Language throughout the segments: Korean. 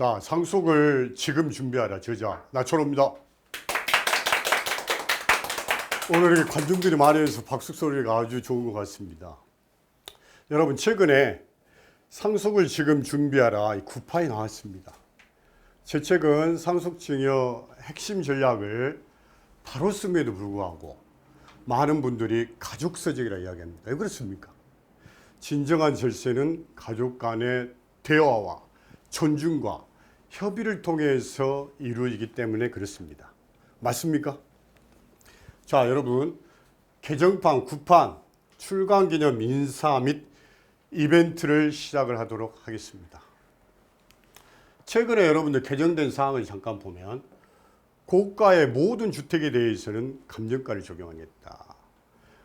자, 상속을 지금 준비하라 저자 나철호입니다. 오늘 이렇게 관중들이 많이 해서 박수 소리가 아주 좋은 것 같습니다. 여러분 최근에 상속을 지금 준비하라 이 구파에 나왔습니다. 제 책은 상속증여 핵심 전략을 씀에도 불구하고 많은 분들이 가족서적이라 이야기합니다. 왜 그렇습니까? 진정한 절세는 가족 간의 대화와 존중과 협의를 통해서 이루어지기 때문에 그렇습니다. 맞습니까? 자, 여러분. 개정판 9판 출간 기념 인사 및 이벤트를 시작을 하도록 하겠습니다. 최근에 여러분들 개정된 사항을 잠깐 보면 고가의 모든 주택에 대해서는 감정가를 적용하겠다.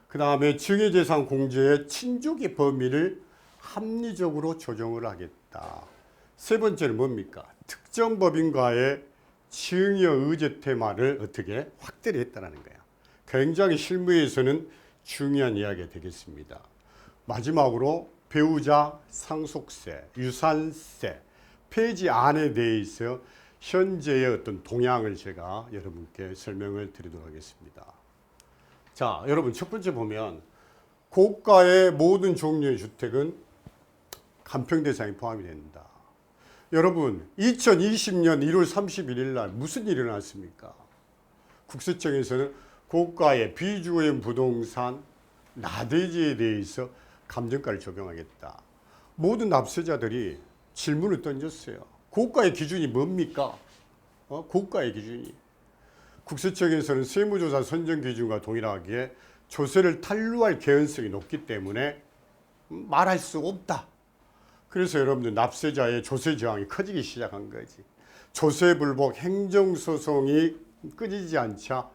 그 다음에 증여재산 공제의 친족의 범위를 합리적으로 조정을 하겠다. 세 번째는 뭡니까? 특정 법인과의 증여 의제 테마를 어떻게 확대를 했다는 거야. 굉장히 실무에서는 중요한 이야기가 되겠습니다. 마지막으로 배우자 상속세, 유산세, 폐지 안에 대해서 현재의 어떤 동향을 제가 여러분께 설명을 드리도록 하겠습니다. 자, 여러분 첫 번째 보면 고가의 모든 종류의 주택은 간평 대상에 포함이 된다. 여러분, 2020년 1월 31일 날 무슨 일이 일어났습니까? 국세청에서는 고가의 비주거용 부동산 나대지에 대해서 감정가를 적용하겠다. 모든 납세자들이 질문을 던졌어요. 고가의 기준이 뭡니까? 어? 고가의 기준이. 국세청에서는 세무조사 선정 기준과 동일하게 조세를 탄루할 개연성이 높기 때문에 말할 수 없다. 그래서 여러분들 납세자의 조세 저항이 커지기 시작한 거지. 조세 불복 행정 소송이 끊이지 않자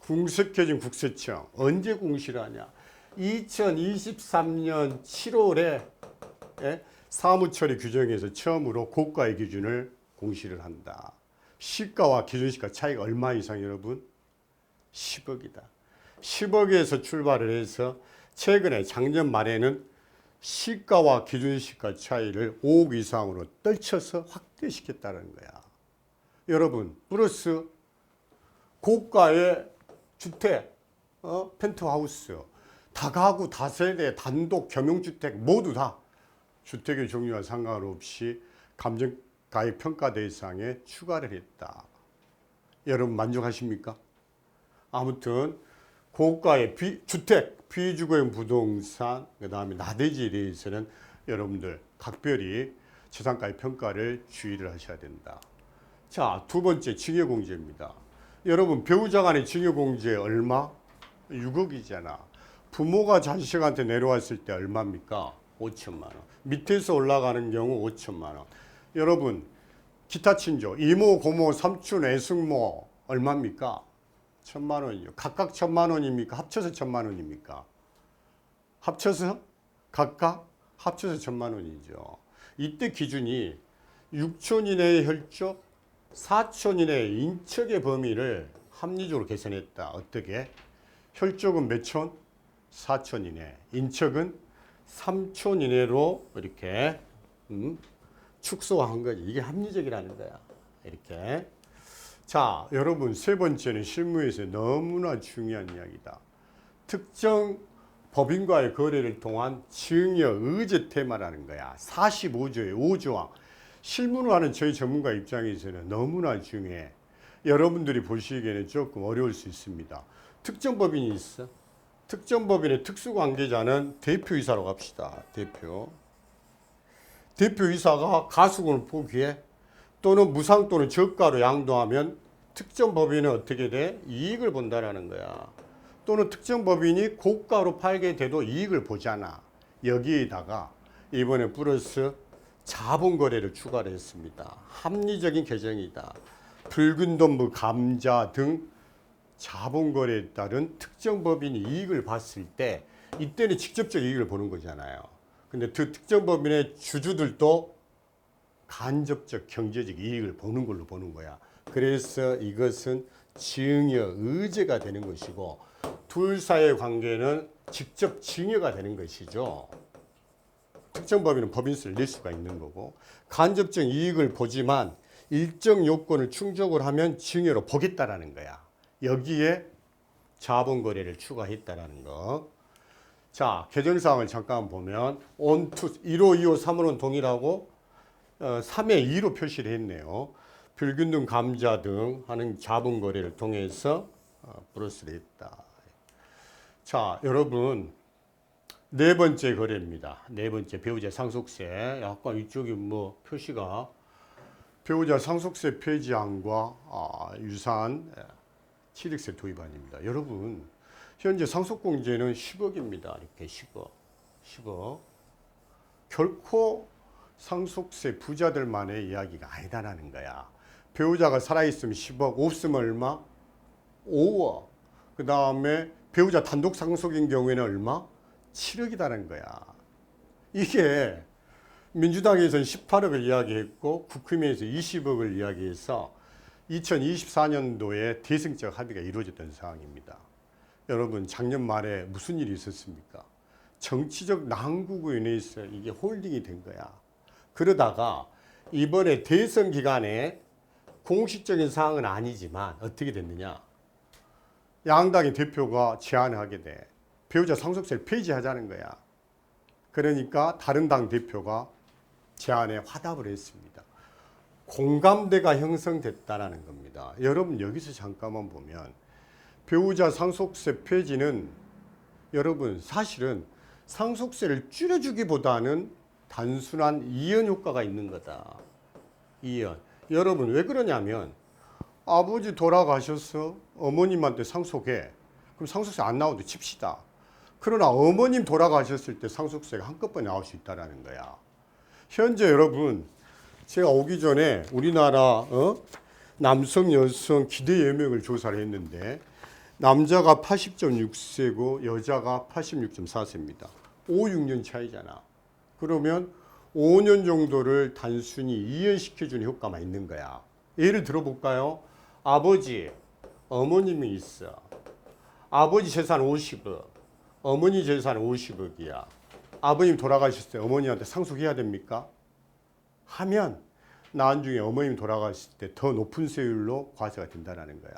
궁색해진 국세청 언제 공시를 하냐? 2023년 7월에 예? 사무처리 규정에서 처음으로 고가의 기준을 공시를 한다. 시가와 기준시가 차이가 얼마 이상 여러분? 10억이다. 10억에서 출발을 해서 최근에 작년 말에는 시가와 기준시가 차이를 5억 이상으로 떨쳐서 확대시켰다는 거야. 여러분, 플러스 고가의 주택, 어? 펜트하우스, 다가구, 다세대, 단독, 겸용주택 모두 다 주택의 종류와 상관없이 감정가액 평가 대상에 추가를 했다. 여러분 만족하십니까? 아무튼 고가의 비, 주택, 비주거용 부동산, 그 다음에 나대지에 대해서는 여러분들 각별히 재산가의 평가를 주의를 하셔야 된다. 자, 두 번째 징여공제입니다. 여러분 배우자 간의 징여공제 얼마? 6억이잖아. 부모가 자식한테 내려왔을 때 얼마입니까? 5천만 원. 밑에서 올라가는 경우 5천만 원. 여러분 기타 친족 이모 고모 삼촌 애숙모 얼마입니까? 천만 원이요. 각각 천만 원입니까? 합쳐서 천만 원입니까? 합쳐서 각각 합쳐서 천만 원이죠. 이때 기준이 6천 이내의 혈족, 4천 이내의 인척의 범위를 합리적으로 계산했다. 어떻게? 혈족은 몇 천? 4천 이내. 인척은 3천 이내로 이렇게 음, 축소한 거지. 이게 합리적이라는 거야. 이렇게. 자, 여러분 세 번째는 실무에서 너무나 중요한 이야기다. 특정 법인과의 거래를 통한 증여 의제 테마라는 거야. 45조의 5조항. 실무를 하는 저희 전문가 입장에서는 너무나 중요해. 여러분들이 보시기에는 조금 어려울 수 있습니다. 특정 법인이 있어. 특정 법인의 특수 관계자는 대표이사로 합시다. 대표. 대표이사가 가수금을 포기해 또는 무상 또는 저가로 양도하면 특정 법인은 어떻게 돼? 이익을 본다라는 거야. 또는 특정 법인이 고가로 팔게 돼도 이익을 보잖아. 여기에다가 이번에 플러스 자본 거래를 추가를 했습니다. 합리적인 개정이다. 붉은 돈부 감자 등 자본 거래에 따른 특정 법인이 이익을 봤을 때 이때는 직접적 이익을 보는 거잖아요. 근데 그 특정 법인의 주주들도 간접적 경제적 이익을 보는 걸로 보는 거야. 그래서 이것은 증여 의제가 되는 것이고 둘 사이의 관계는 직접 증여가 되는 것이죠. 특정 범위는 법인세를 낼 수가 있는 거고 간접적 이익을 보지만 일정 요건을 충족을 하면 증여로 보겠다라는 거야. 여기에 자본 거래를 추가했다라는 거. 자, 개정 사항을 잠깐 보면 to 1호, 2호, 3호는 동일하고 어, 3의 2로 표시를 했네요. 불균등 감자 등 하는 자본 거래를 통해서 어, 플러스를 했다. 자, 여러분 네 번째 거래입니다. 네 번째 배우자 상속세. 약간 이쪽이 뭐 표시가 배우자 상속세 폐지안과 아, 유산 예, 취득세 도입안입니다. 여러분 현재 상속공제는 10억입니다. 이렇게 10억, 10억. 결코 상속세 부자들만의 이야기가 아니다라는 거야. 배우자가 살아있으면 10억, 없으면 얼마? 5억. 그 다음에 배우자 단독 상속인 경우에는 얼마? 7억이다는 거야. 이게 민주당에서는 18억을 이야기했고 국힘에서 20억을 이야기해서 2024년도에 대승적 합의가 이루어졌던 상황입니다. 여러분 작년 말에 무슨 일이 있었습니까? 정치적 난국으로 인해서 이게 홀딩이 된 거야. 그러다가 이번에 대선 기간에 공식적인 사항은 아니지만 어떻게 됐느냐? 양당의 대표가 제안을 하게 돼. 배우자 상속세를 폐지하자는 거야. 그러니까 다른 당 대표가 제안에 화답을 했습니다. 공감대가 형성됐다라는 겁니다. 여러분 여기서 잠깐만 보면 배우자 상속세 폐지는 여러분 사실은 상속세를 줄여주기보다는 단순한 이연 효과가 있는 거다. 이연. 여러분 왜 그러냐면 아버지 돌아가셔서 어머님한테 상속해. 그럼 상속세 안 나오도 칩시다. 그러나 어머님 돌아가셨을 때 상속세가 한꺼번에 나올 수 있다라는 거야. 현재 여러분 제가 오기 전에 우리나라 어? 남성 여성 기대 예명을 조사를 했는데 남자가 80.6세고 여자가 86.4세입니다. 5, 6년 차이잖아. 그러면 5년 정도를 단순히 이연시켜주는 효과만 있는 거야. 예를 들어볼까요? 아버지, 어머님이 있어. 아버지 재산 50억, 어머니 재산 50억이야. 아버님 돌아가셨을 때 어머니한테 상속해야 됩니까? 하면 나중에 어머님 돌아가실 때 더 높은 세율로 과세가 된다는 거야.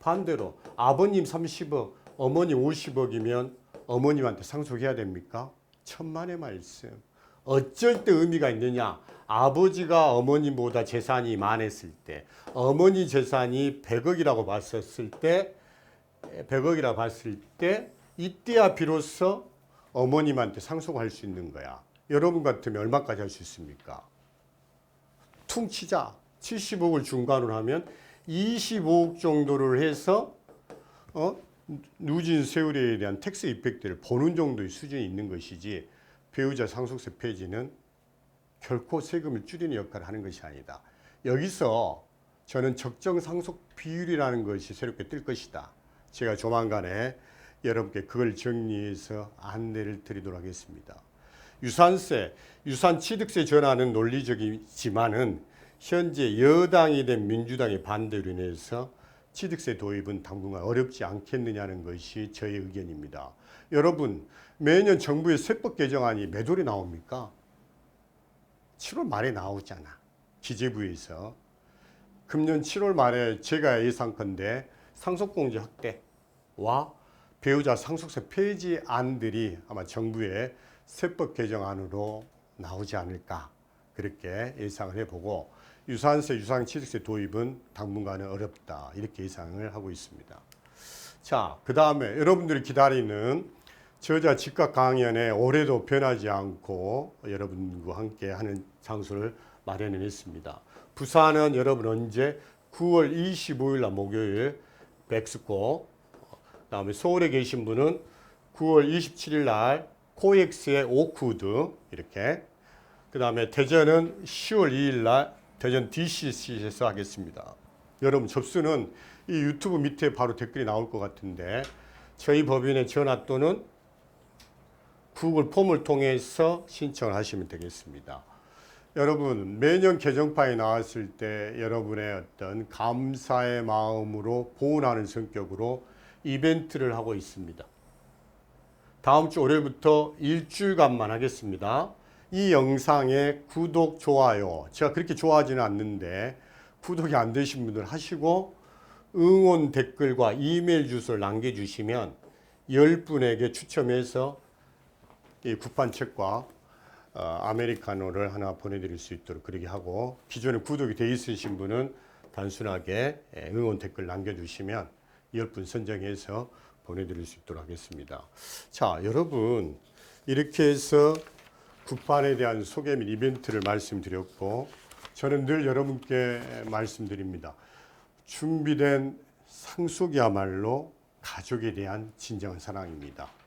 반대로 아버님 30억, 어머니 50억이면 어머님한테 상속해야 됩니까? 천만의 말씀. 어쩔 때 의미가 있느냐? 아버지가 어머님보다 재산이 많았을 때, 어머니 재산이 100억이라고 봤었을 때, 100억이라고 봤을 때, 이때야 비로소 어머님한테 상속할 수 있는 거야. 여러분 같으면 얼마까지 할 수 있습니까? 퉁치자 70억을 중간으로 하면 25억 정도를 해서 어? 누진 세율에 대한 텍스 이펙트를 보는 정도의 수준이 있는 것이지 배우자 상속세 폐지는 결코 세금을 줄이는 역할을 하는 것이 아니다. 여기서 저는 적정 상속 비율이라는 것이 새롭게 뜰 것이다. 제가 조만간에 여러분께 그걸 정리해서 안내를 드리도록 하겠습니다. 유산세, 유산 취득세 전환은 논리적이지만은 현재 여당이 된 민주당의 반대로 인해서 취득세 도입은 당분간 어렵지 않겠느냐는 것이 저의 의견입니다. 여러분, 매년 정부의 세법 개정안이 몇 월에 나옵니까? 7월 말에 나오잖아. 기재부에서. 금년 7월 말에 제가 예상컨대 상속공제 확대와 배우자 상속세 폐지 안들이 아마 정부의 세법 개정안으로 나오지 않을까 그렇게 예상을 해보고 유산세, 유상취득세 도입은 당분간은 어렵다 이렇게 예상을 하고 있습니다. 자, 그 다음에 여러분들이 기다리는 저자 즉각 강연에 올해도 변하지 않고 여러분과 함께 하는 장소를 마련을 했습니다. 부산은 여러분 언제 9월 25일 날 목요일 백스코 그다음에 서울에 계신 분은 9월 27일 날 코엑스의 오쿠드 이렇게 그 다음에 대전은 10월 2일 날 대전 DCC에서 하겠습니다. 여러분 접수는 이 유튜브 밑에 바로 댓글이 나올 것 같은데 저희 법인의 전화 또는 구글 폼을 통해서 신청을 하시면 되겠습니다. 여러분 매년 개정판이 나왔을 때 여러분의 어떤 감사의 마음으로 보온하는 성격으로 이벤트를 하고 있습니다. 다음 주 월요일부터 일주일간만 하겠습니다. 이 영상에 구독, 좋아요. 제가 그렇게 좋아하지는 않는데 구독이 안 되신 분들 하시고 응원 댓글과 이메일 주소를 남겨주시면 10분에게 추첨해서 이 국판책과 어, 아메리카노를 하나 보내드릴 수 있도록 그렇게 하고 기존에 구독이 돼 있으신 분은 단순하게 예, 응원 댓글 남겨주시면 10분 선정해서 보내드릴 수 있도록 하겠습니다. 자, 여러분 이렇게 해서 국판에 대한 소개 및 이벤트를 말씀드렸고 저는 늘 여러분께 말씀드립니다. 준비된 상속이야말로 가족에 대한 진정한 사랑입니다.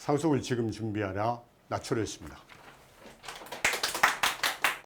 상속을 지금 준비하라 나초렸습니다.